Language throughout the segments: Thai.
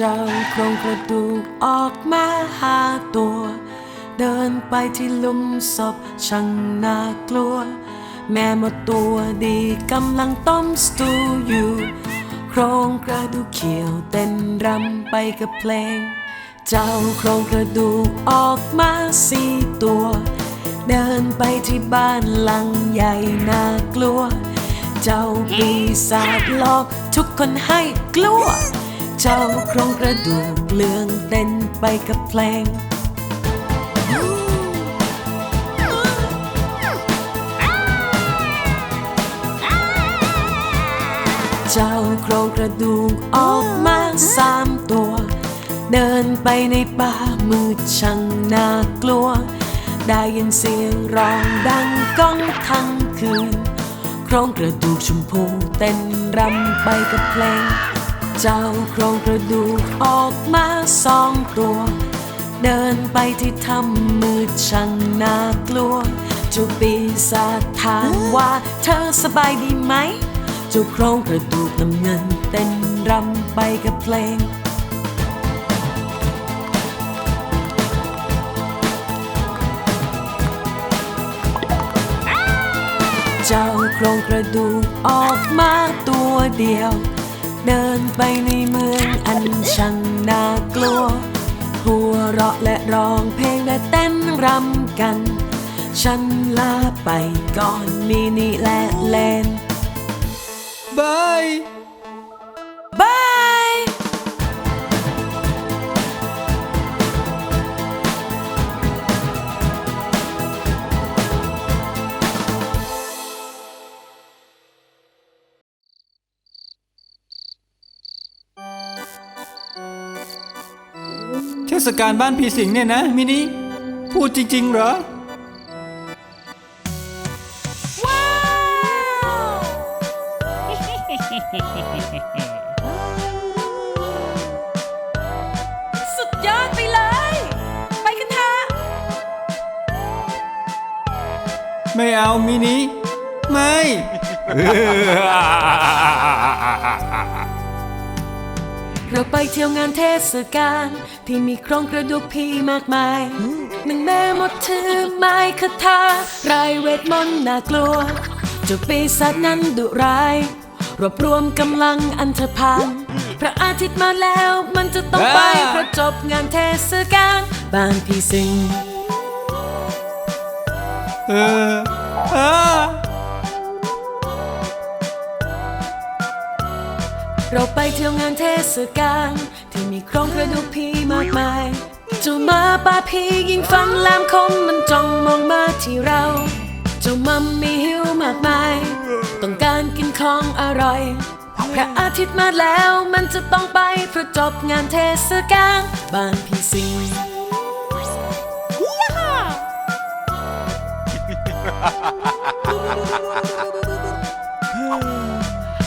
เจ้าโครงกระดูกออกมาหาตัว เดินไปที่หลุมศพช่างน่ากลัว แม่หมดตัวดีกำลังต้มสตูอยู่ โครงกระดูกเขียวเต้นรำไปกับเพลง เจ้าโครงกระดูกออกมาสี่ตัว เดินไปที่บ้านหลังใหญ่น่ากลัว เจ้าปีศาจหลอกทุกคนให้กลัว เจ้าโครงกระดูกเลืองเต้นไปกับเพลงเจ้าโครงกระดูกออกมาสามตัว เดินไปในป่ามืดช่างน่ากลัว ได้ยินเสียงร้องดังก้องทั้งคืน โครงกระดูกชมพูเต้นรำไปกับเพลง เจ้าโครงกระดูกออกมาสองตัว เดินไปที่ถ้ำมืดช่างน่ากลัวเจูปีศาจถามว่าเธอสบายดีไหมเจ้าโครงกระดูกน้ำเงินเต้นรำไปกับเพลงเจ้าโครงกระดูกออกมาตัวเดียว เดินไปในเมืองอันช่างน่ากลัว หัวเราะและร้องเพลงและเต้นรำกัน ฉันลาไปก่อนมินิและเลนบาย ศกาลบ้านผีสิงเนี่ยนะมินิพูดจริง ๆ เหรอ ว้าว สุดยอดไปเลย ไปกันเถอะไม่เอามินิไม่ เราไปเที่ยวงานเทศกาล ที่มีโครงกระดูกพี่มากมายหนึ่งแม่หมดถือไม้คาถารายเวทมนต์น่ากลัวเจ้าปีศาจนั้นดุร้ายรวบรวมกำลังอันเธอพานพระอาทิตย์มาแล้วมันจะต้องไปอ่าเพราะจบงานเทศกาลบ้านพี่สิงเออเออเราไปเที่ยวงานเทศกาล ที่มีโครงกระดูกพี่มากมายเจ้าหมาป่าพี่ยิงฟันแหลมคมมันจ้องมองมาที่เรา เจ้ามัมมีหิวมากมาย ต้องการกินของอร่อย พระอาทิตย์มาแล้วมันจะต้องไปเพื่อจบงานเทศกาลบ้านพี่สิง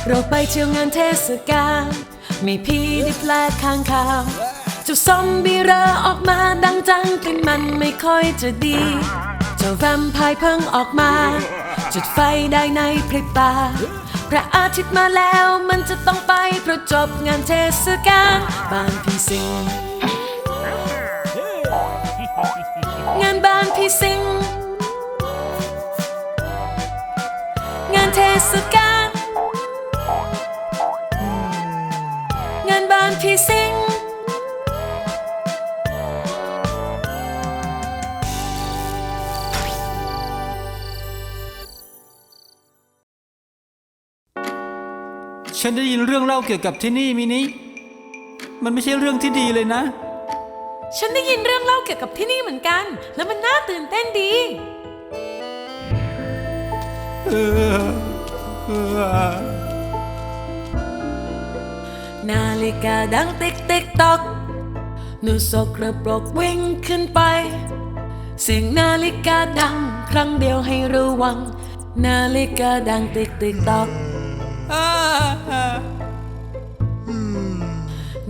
เราไปเที่ยวงานเทศกาล มีพี่ได้แปลกข้างข่าวเจ้าซอมบี้เรอออกมาดังจังกลิ่นมันไม่ค่อยจะดี เจ้าแวมพร์เพิ่งออกมา จุดไฟได้ในพริบตา พระอาทิตย์มาแล้วมันจะต้องไปเพราะจบงานเทศกาลบ้านพี่สิง งานบ้านพี่สิง งานเทศกาล งานบ้านพี่สิงฉันได้ยินเรื่องเล่าเกี่ยวกับที่นี่มินิ มันไม่ใช่เรื่องที่ดีเลยนะ ฉันได้ยินเรื่องเล่าเกี่ยวกับที่นี่เหมือนกัน แล้วมันน่าตื่นเต้นดี เออเออ นาฬิกาดังติ๊กติ๊กตอกหนูสกระปรกวิ่งขึ้นไป เสียงนาฬิกาดัง ครั้งเดียวให้ระวัง นาฬิกาดังติ๊กติ๊กตอก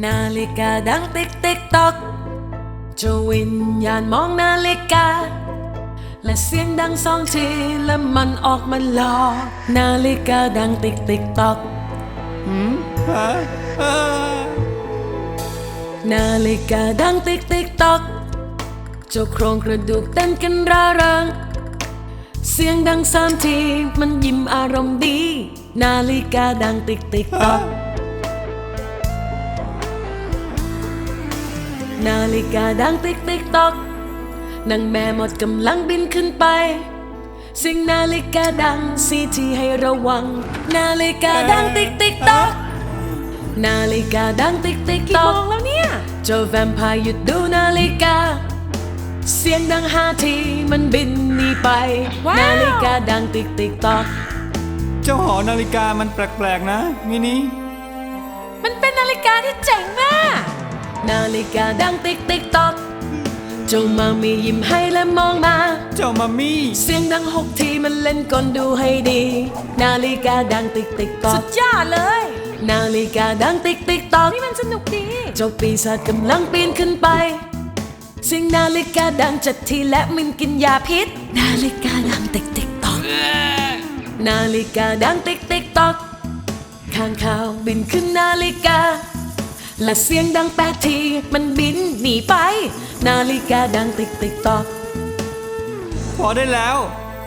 นาฬิกาดังติ๊กติ๊กตอกจะวิญญาณมองนาฬิกา และเสียงดังสองทีและมันออกมาหลอกนาฬิกาดังติ๊กติ๊กตอกหืม นาฬิกาดังติ๊กติ๊กตอกเจ้าโครงกระดูกเต้นกันร่าเริงเสียงดังสามทีมันยิ้มอารมณ์ดี นาฬิกาดังติ๊กติ๊กตอกนาฬิกาดังติ๊กติ๊กตอกนางแม่หมดกำลังบินขึ้นไปสิ่งนาฬิกาดังสีที่ให้ระวัง นาฬิกาดังติ๊กติ๊กตอก นาฬิกาดังติ๊กติ๊กตอกแล้วเนี่ย เจ้าแวมไพร์หยุดดูนาฬิกา เสียงดังห้าทีมันบินหนีไปนาฬิกาดังติ๊กติ๊กตอกเจ้าหอนาฬิกามันแปลกๆนะ มินิมันเป็นนาฬิกาที่เจ๋งมาก นาฬิกาดังติ๊กติ๊กตอกเจ้ามามียิ้มให้และมองมา เจ้ามามี่เสียงดังหกทีมันเล่นกลดูให้ดี นาฬิกาดังติ๊กติ๊กตอกสุดยอดเลย นาฬิกาดังติ๊กติ๊กตอกนี่มันสนุกดีเจ้าปีศาจกำลังปีนขึ้นไปเสียงนาฬิกาดังจัดทีและมันกินยาพิษ นาฬิกาดังติ๊กติ๊กตอกนาฬิกาดังติ๊กติ๊กตอกข้างข่าวบินขึ้นนาฬิกา และเสียงดังแปดทีมันบินหนีไป นาฬิกาดังติ๊กติ๊กตอกพอได้แล้ว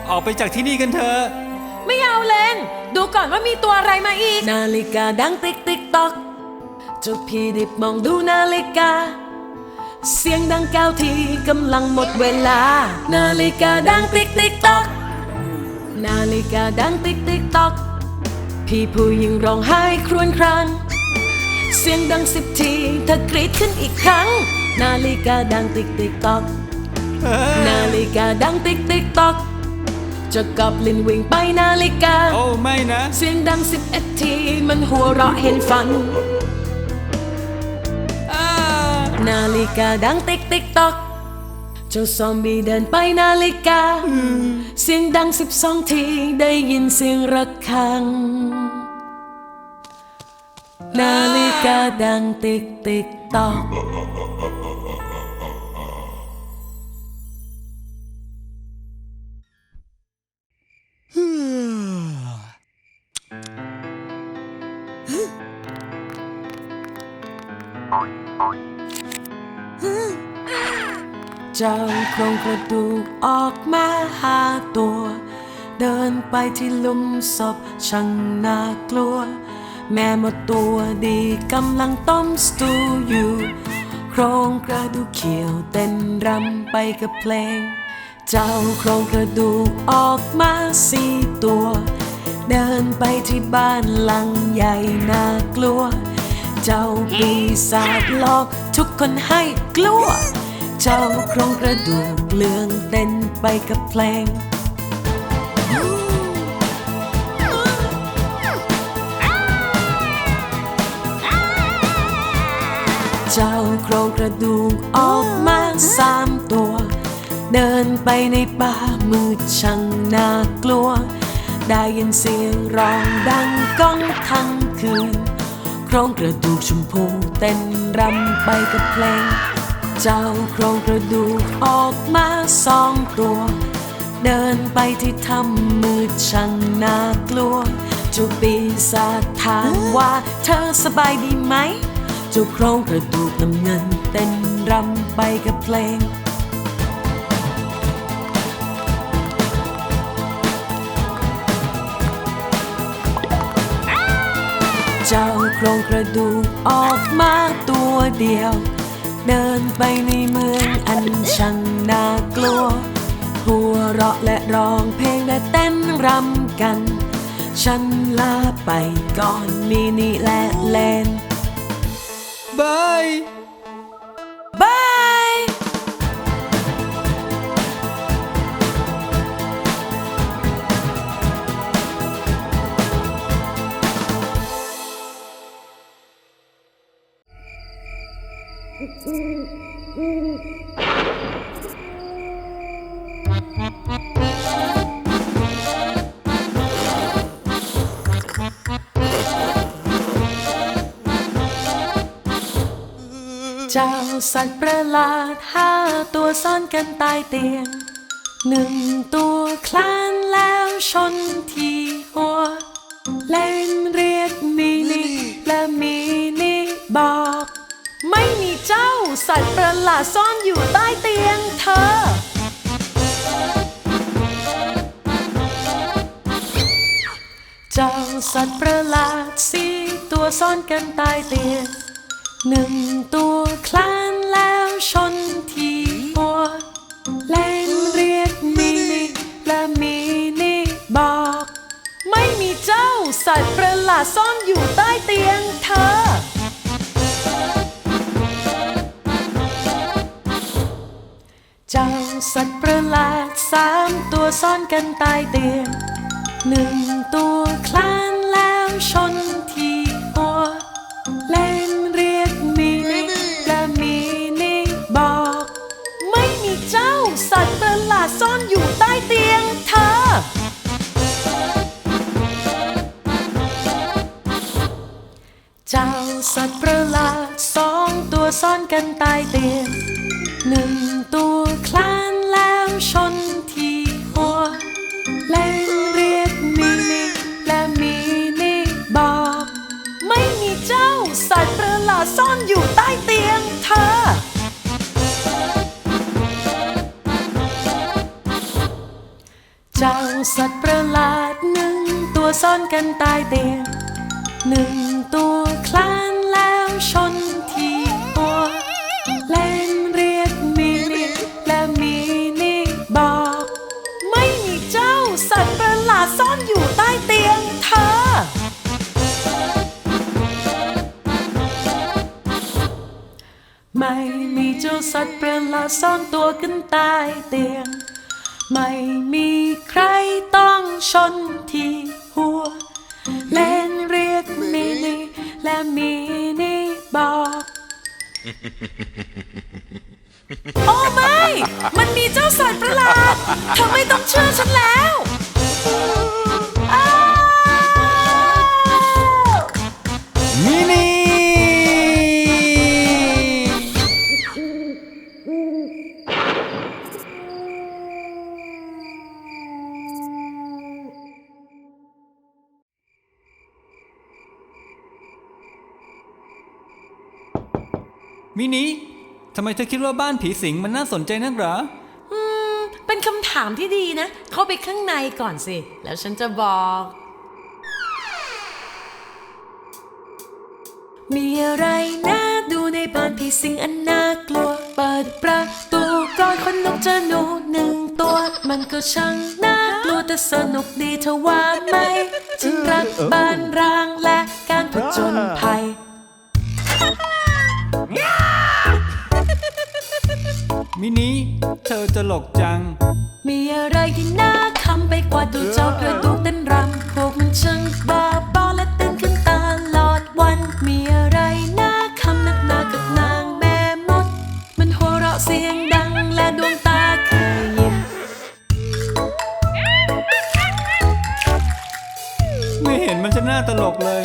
ออกไปจากที่นี่กันเถอะไม่เอาเลน ดูก่อนว่ามีตัวอะไรมาอีก นาฬิกาดังติ๊กติ๊กตอกเจ้าพี่ดิบมองดูนาฬิกา เสียงดังเก้าทีกำลังหมดเวลา นาฬิกาดังติ๊กติ๊กตอก นาฬิกาดังติ๊กติ๊กตอก พี่ผู้หญิงร้องไห้ครวญคราง เสียงดังสิบทีเธอกรีดขึ้นอีกครั้ง นาฬิกาดังติ๊กติ๊กตอก นาฬิกาดังติ๊กติ๊กตอกเจะกับลินวิ่งไปนาฬิกา โอ้ไม่นะ เสียงดังสิบเอ็ดทีมันหัวเราะเห็นฝันอ้านาฬิกาดังติ๊กติ๊กตอกเจ้าซอมบี้เดินไปนาฬิกา เสียงดังสิบสองทีได้ยินเสียงระฆัง นาฬิกาดังติ๊กติ๊กตอก จ้าโครงกระดูกออกมาหาตัว เดินไปที่หลุมศพช่างน่ากลัว แม่หมดตัวดีกำลังต้มสตูอยู่ โครงกระดูกเขียวเต้นรำไปกับเพลง เจ้าโครงกระดูกออกมาสี่ตัว เดินไปที่บ้านหลังใหญ่น่ากลัว เจ้าปีศาจหลอกทุกคนให้กลัว เจ้าโครงกระดูกเลื่องเต้นไปกับเพลงเจ้าโครงกระดูกออกมาสามตัว เดินไปในป่ามืดช่างน่ากลัว ได้ยินเสียงร้องดังก้องทั้งคืน โครงกระดูกชมพูเต้นรำไปกับเพลง เจ้าโครงกระดูกออกมาสองตัว เดินไปที่ถ้ำมืดช่างน่ากลัวจูปีศาจถามว่าเธอสบายดีไหมเจ้าโครงกระดูกน้ำเงินเต้นรำไปกับเพลงเจ้าโครงกระดูกออกมาตัวเดียว เดินไปในเมืองอันช่างน่ากลัว หัวเราะและร้องเพลงและเต้นรำกัน ฉันลาไปก่อนมินิและเลนบายบาย เจ้าสัตว์ประหลาดห้าตัวซ่อนกันใต้เตียงหนึ่งตัวคลานแล้วชนที่หัว เล่นเรียกมินิและมินิบอก สัตว์ประหลาดซ่อนอยู่ใต้เตียงเธอ เจ้าสัตว์ประหลาดสี่ตัวซ่อนกันใต้เตียงหนึ่งตัวคลานแล้วชนที่หัวเล่นเรียกมินิและมินิบอก ไม่มีเจ้าสัตว์ประหลาดซ่อนอยู่ใต้เตียงเธอ สัตว์ประหลาดสามตัวซ่อนกันใต้เตียงหนึ่งตัวคลานแล้วชนที่หัว เล่นเรียกมินิและมินิบอก ไม่มีเจ้าสัตว์ประหลาดซ่อนอยู่ใต้เตียงเธอ เจ้าสัตว์ประหลาดสองตัวซ่อนกันใต้เตียงหนึ่ง สัตว์ประหลาดหนึ่งตัวซ่อนกันใต้เตียงหนึ่งตัวคลานแล้วชนที่หัวเล่นเรียกมินิและมินิบอก ไม่มีเจ้าสัตว์ประหลาดซ่อนอยู่ใต้เตียงเธอ ไม่มีเจ้าสัตว์ประหลาดซ่อนตัวกันใต้เตียง ไม่มี ชนที่หัว เล่นเรียกมินิและมินิบอก โอ้ไม่ มันมีเจ้าสัตว์ประหลาดเธอไม่ต้องเชื่อฉันแล้วอ้าว มินิ มินิทำไมเธอคิดว่าบ้านผีสิงมันน่าสนใจนักหรอ อืม เป็นคำถามที่ดีนะ เข้าไปข้างในก่อนสิ แล้วฉันจะบอก มีอะไรน่าดูในบ้านผีสิงอันน่ากลัว เปิดประตูก่อนคนนกจะหนูหนึ่งตัว มันก็ช่างน่ากลัวแต่สนุกดีเธอว่าไหมฉันรักบ้านร้างและการผจญภัย มินิเธอตลกจัง มีอะไรที่น่าคำไปกว่าดูเจ้ากระดูกเต้นรำพวกมันช่างบ้าบอและเต้นขึ้นตลอดวัน มีอะไรน่าคำนักหนากับนางแม่มด มันหัวเราะเสียงดังและดวงตาเคยยิ้มไม่เห็นมันจะน่าตลกเลย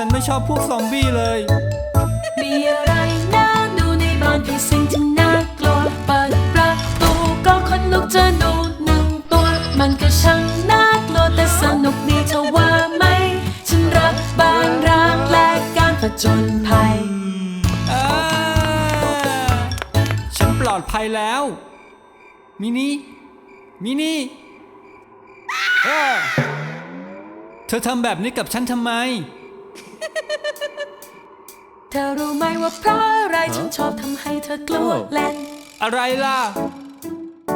ฉันไม่ชอบพวกซอมบี้เลย มีอะไรน่าดูในบ้านที่สิ่งที่น่ากลัวเปิดประตูก็คนลุกเจอหนูหนึ่งตัว มันก็ช่างน่ากลัวแต่สนุกดีเธอว่าไหม ฉันรักบ้านร้างและการผจญภัย อ่าฉันปลอดภัยแล้ว มินิ มินิเธอทำแบบนี้กับฉันทำไม เธอรู้ไหมว่าเพราะอะไรฉันชอบทำให้เธอกลัวเล่น อะไรล่ะ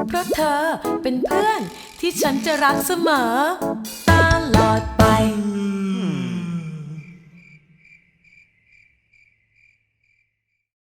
เพราะเธอเป็นเพื่อนที่ฉันจะรักเสมอ ตลอดไป